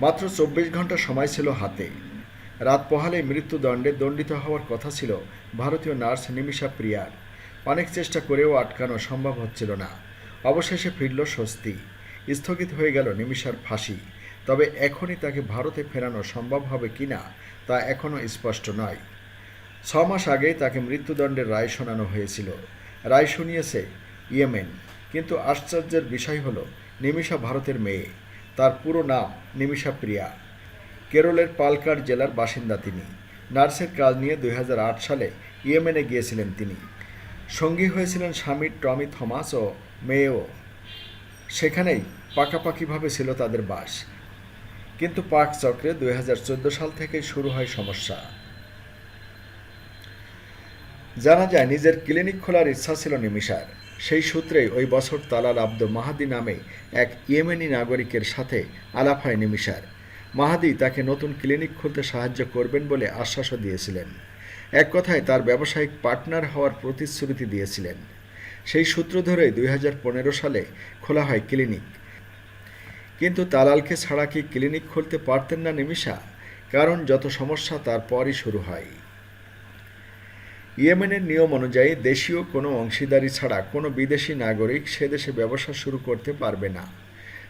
মাত্র চব্বিশ ঘণ্টা সময় ছিল হাতে। রাত পোহালে মৃত্যুদণ্ডে দণ্ডিত হওয়ার কথা ছিল ভারতীয় নার্স নিমিষা প্রিয়ার। অনেক চেষ্টা করেও আটকানো সম্ভব হচ্ছিল না। অবশেষে ফিরল স্বস্তি। স্থগিত হয়ে গেল নিমিষার ফাঁসি। তবে এখনই তাকে ভারতে ফেরানো সম্ভব হবে কিনা তা এখনও স্পষ্ট নয়। ছ মাস আগেই তাকে মৃত্যুদণ্ডের রায় শোনানো হয়েছিল। রায় শুনিয়েছে ইয়েমেন। কিন্তু আশ্চর্যের বিষয় হল, নিমিষা ভারতের মেয়ে। তার পুরো নাম নিমিষা প্রিয়া। কেরলের পালকার জেলার বাসিন্দা তিনি। নার্সের কাজ নিয়ে দুই হাজার আট সালে ইয়েমেনে গিয়েছিলেন তিনি। সঙ্গী হয়েছিলেন স্বামী টমি থমাস ও মেয়েও। সেখানেই পাকাপাকিভাবে ছিল তাদের বাস। কিন্তু পাক চক্রে দুই হাজার চোদ্দ সাল থেকে শুরু হয় সমস্যা। জানা যায়, নিজের ক্লিনিক খোলার ইচ্ছা ছিল নিমিষার। সেই সূত্রেই ওই বছর তালাল আব্দ মাহাদি নামে এক ইয়েমেনি নাগরিকের সাথে আলাপ হয় নিমিষার মাহাদি তাকে নতুন ক্লিনিক খুলতে সাহায্য করবেন বলে আশ্বাসও দিয়েছিলেন। এক কথায় তার ব্যবসায়িক পার্টনার হওয়ার প্রতিশ্রুতি দিয়েছিলেন। সেই সূত্র ধরেই দুই সালে খোলা হয় ক্লিনিক। কিন্তু তালালকে ছাড়া কি ক্লিনিক খুলতে পারতেন না নিমিষা কারণ যত সমস্যা, তারপরই শুরু হয়। ইয়েমেনের নিয়ম অনুযায়ী দেশীয় কোনো অংশীদারি ছাড়া কোনো বিদেশি নাগরিক সে দেশে ব্যবসা শুরু করতে পারবে না।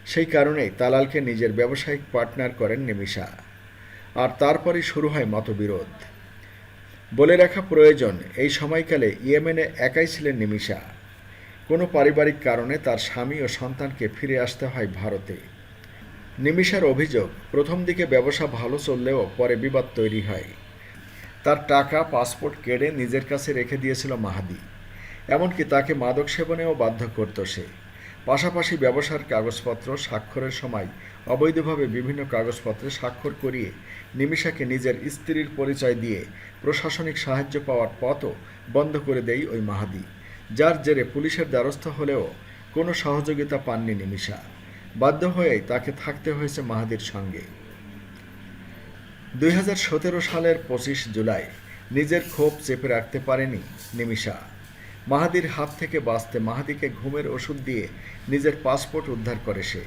সেই কারণেই তালালকে নিজের ব্যবসায়িক পার্টনার করেন নিমিষা আর তারপরই শুরু হয় মতবিরোধ। বলে রাখা প্রয়োজন, এই সময়কালে ইয়েমেনে একাই ছিলেন নিমিষা কোনো পারিবারিক কারণে তার স্বামী ও সন্তানকে ফিরে আসতে হয় ভারতে। নিমিষার অভিযোগ, প্রথম দিকে ব্যবসা ভালো চললেও পরে বিবাদ তৈরি হয়। তার টাকা, পাসপোর্ট কেড়ে নিজের কাছে রেখে দিয়েছিল মাহাদি। এমনকি তাকে মাদক সেবনেও বাধ্য করত সে। পাশাপাশি ব্যবসার কাগজপত্র স্বাক্ষরের সময় অবৈধভাবে বিভিন্ন কাগজপত্রে স্বাক্ষর করিয়ে নিমিষাকে নিজের স্ত্রীর পরিচয় দিয়ে প্রশাসনিক সাহায্য পাওয়ার পথও বন্ধ করে দেয় ওই মাহাদি, যার জেরে পুলিশের দ্বারস্থ হলেও কোনো সহযোগিতা পাননি নিমিষা। বাধ্য হয়েই তাকে থাকতে হয়েছে মাহাদির সঙ্গে। দুই হাজার সতেরো সালের পঁচিশ জুলাই নিজের ক্ষোভ চেপে রাখতে পারেনি নিমিষা। মাহাদির হাত থেকে বাঁচতে মাহাদিকে ঘুমের ওষুধ দিয়ে নিজের পাসপোর্ট উদ্ধার করে সে।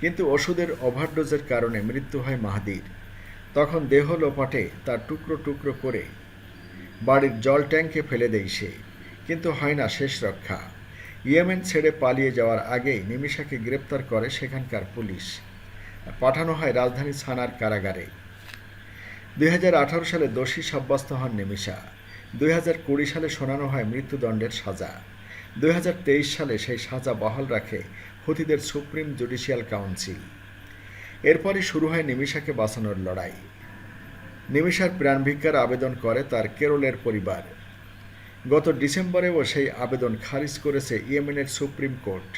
কিন্তু ওষুধের ওভারডোজের কারণে মৃত্যু হয় মাহাদির। তখন দেহ লোপাটে তার টুকরো টুকরো করে বাড়ির জল ট্যাঙ্কে ফেলে দেয় সে। কিন্তু হয় না শেষ রক্ষা। ইয়েমেন ছেড়ে পালিয়ে যাওয়ার আগেই নিমিশাকে গ্রেপ্তার করে সেখানকার পুলিশ। পাঠানো হয় রাজধানী ছানার কারাগারে। দুই হাজার আঠারো সালে দোষী সাব্যস্ত হন নিমিষা। দুই সালে শোনানো হয় মৃত্যুদণ্ডের সাজা। দুই হাজার তেইশ সালে সেই সাজা বহাল রাখে হুতিদের সুপ্রিম জুডিশিয়াল কাউন্সিল। এরপরই শুরু হয় নিমিষাকে বাঁচানোর লড়াই। নিমিষার প্রাণভিক্ষার আবেদন করে তার কেরলের পরিবার। গত ডিসেম্বরেও সেই আবেদন খারিজ করেছে ইয়েমেনের সুপ্রিম কোর্ট।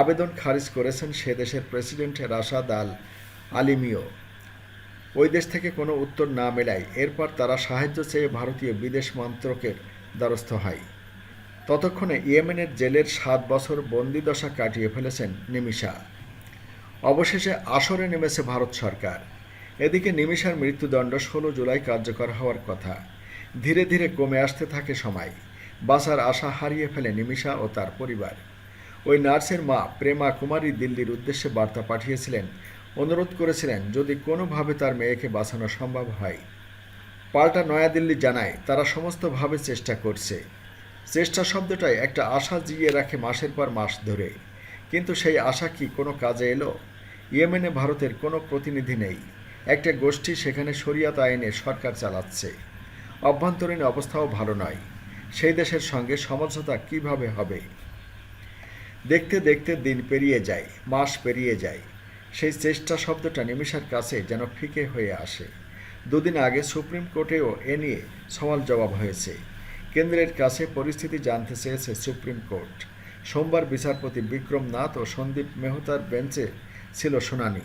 আবেদন খারিজ করেছেন সে দেশের প্রেসিডেন্ট রাশাদ আল আলিমিও ওই দেশ থেকে কোনো উত্তর না মেলায় এরপর তারা সাহায্য চেয়ে ভারতীয় বিদেশ মন্ত্রকের দ্বারস্থ হয়। ততক্ষণে ইয়েমেনের জেলের সাত বছর বন্দিদশা কাটিয়ে ফেলেছেন নিমিষা অবশেষে আসরে নেমেছে ভারত সরকার। এদিকে নিমিষার মৃত্যুদণ্ড ষোলো জুলাই কার্যকর হওয়ার কথা। ধীরে ধীরে কমে আসতে থাকে সময়। বাঁচার আশা হারিয়ে ফেলে নিমিষা ও তার পরিবার। ওই নার্সের মা প্রেমা কুমারী দিল্লির উদ্দেশ্যে বার্তা পাঠিয়েছিলেন। অনুরোধ করেছিলেন, যদি কোনোভাবে তার মেয়েকে বাঁচানো সম্ভব হয়। পাল্টা নয়াদিল্লি জানায়, তারা সমস্তভাবে চেষ্টা করছে। চেষ্টা শব্দটাই একটা আশা জিয়ে রাখে মাসের পর মাস ধরে। কিন্তু সেই আশা কি কোনো কাজে এলো? ইয়েমেনে ভারতের কোনো প্রতিনিধি নেই। একটা গোষ্ঠী সেখানে শরিয়াত আইনে সরকার চালাচ্ছে। অভ্যন্তরীণ অবস্থাও ভালো নয়। সেই দেশের সঙ্গে সমঝোতা কীভাবে হবে? দেখতে দেখতে দিন পেরিয়ে যায়, মাস পেরিয়ে যায়। সেই চেষ্টা শব্দটা নিমিষার কাছে যেন ফিকে হয়ে আসে। দুদিন আগে সুপ্রিম কোর্টেও এ নিয়ে সওয়াল জবাব হয়েছে। কেন্দ্রের কাছে পরিস্থিতি জানতে চেয়েছে সুপ্রিম কোর্ট। সোমবার বিচারপতি বিক্রম নাথ ও সন্দীপ মেহতার বেঞ্চে ছিল শুনানি।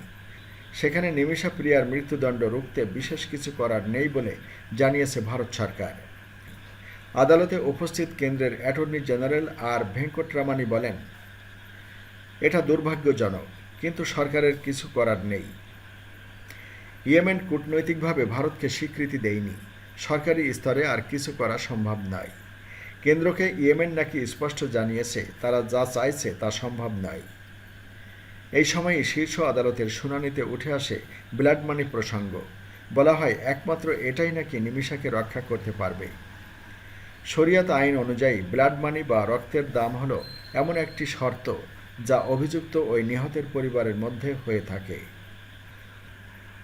সেখানে নিমিষা প্রিয়ার মৃত্যুদণ্ড রুখতে বিশেষ কিছু করার নেই বলে জানিয়েছে ভারত সরকার। আদালতে উপস্থিত কেন্দ্রের অ্যাটর্নি জেনারেল আর ভেঙ্কটরামানি বলেন এটা দুর্ভাগ্যজনক, কিন্তু সরকারের কিছু করার নেই। ইয়েমেন কূটনৈতিকভাবে ভারতকে স্বীকৃতি দেয়নি। সরকারি স্তরে আর কিছু করা সম্ভব নয়। কেন্দ্রকে ইয়েমেন নাকি স্পষ্ট জানিয়েছে, তারা যা চাইছে তা সম্ভব নয়। এই সময়ই শীর্ষ আদালতের শুনানিতে উঠে আসে ব্লাড মানি প্রসঙ্গ। বলা হয়, একমাত্র এটাই নাকি নিমিষাকে রক্ষা করতে পারবে। শরিয়াত আইন অনুযায়ী ব্লাড মানি বা রক্তের দাম হলো এমন একটি শর্ত যা অভিযুক্ত ওই নিহতের পরিবারের মধ্যে হয়ে থাকে।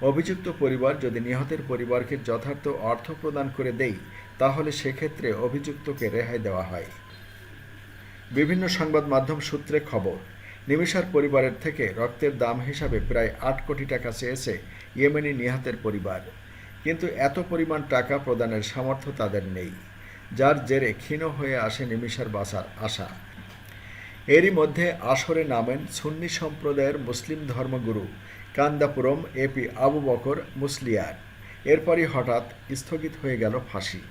অভিযুক্ত পরিবার যদি নিহতের পরিবারকে যথার্থ অর্থ প্রদান করে দেয়, তাহলে সেক্ষেত্রে অভিযুক্তকে রেহাই দেওয়া হয়। বিভিন্ন সংবাদ মাধ্যম সূত্রে খবর, নিমিষার পরিবারের থেকে রক্তের দাম হিসাবে প্রায় আট কোটি টাকা চেয়েছে ইয়েমেনি নিহতের পরিবার। কিন্তু এত পরিমাণ টাকা প্রদানের সামর্থ্য তাদের নেই, যার জেরে ক্ষীণ হয়ে আসে নিমিষার বাসার আশা। এরই মধ্যে আসরে নামেন সুন্নি সম্প্রদায়ের মুসলিম ধর্মগুরু কান্দাপুরম এপি আবু বকর মুসলিয়ার। এরপরই হঠাৎ স্থগিত হয়ে গেল ফাঁসি।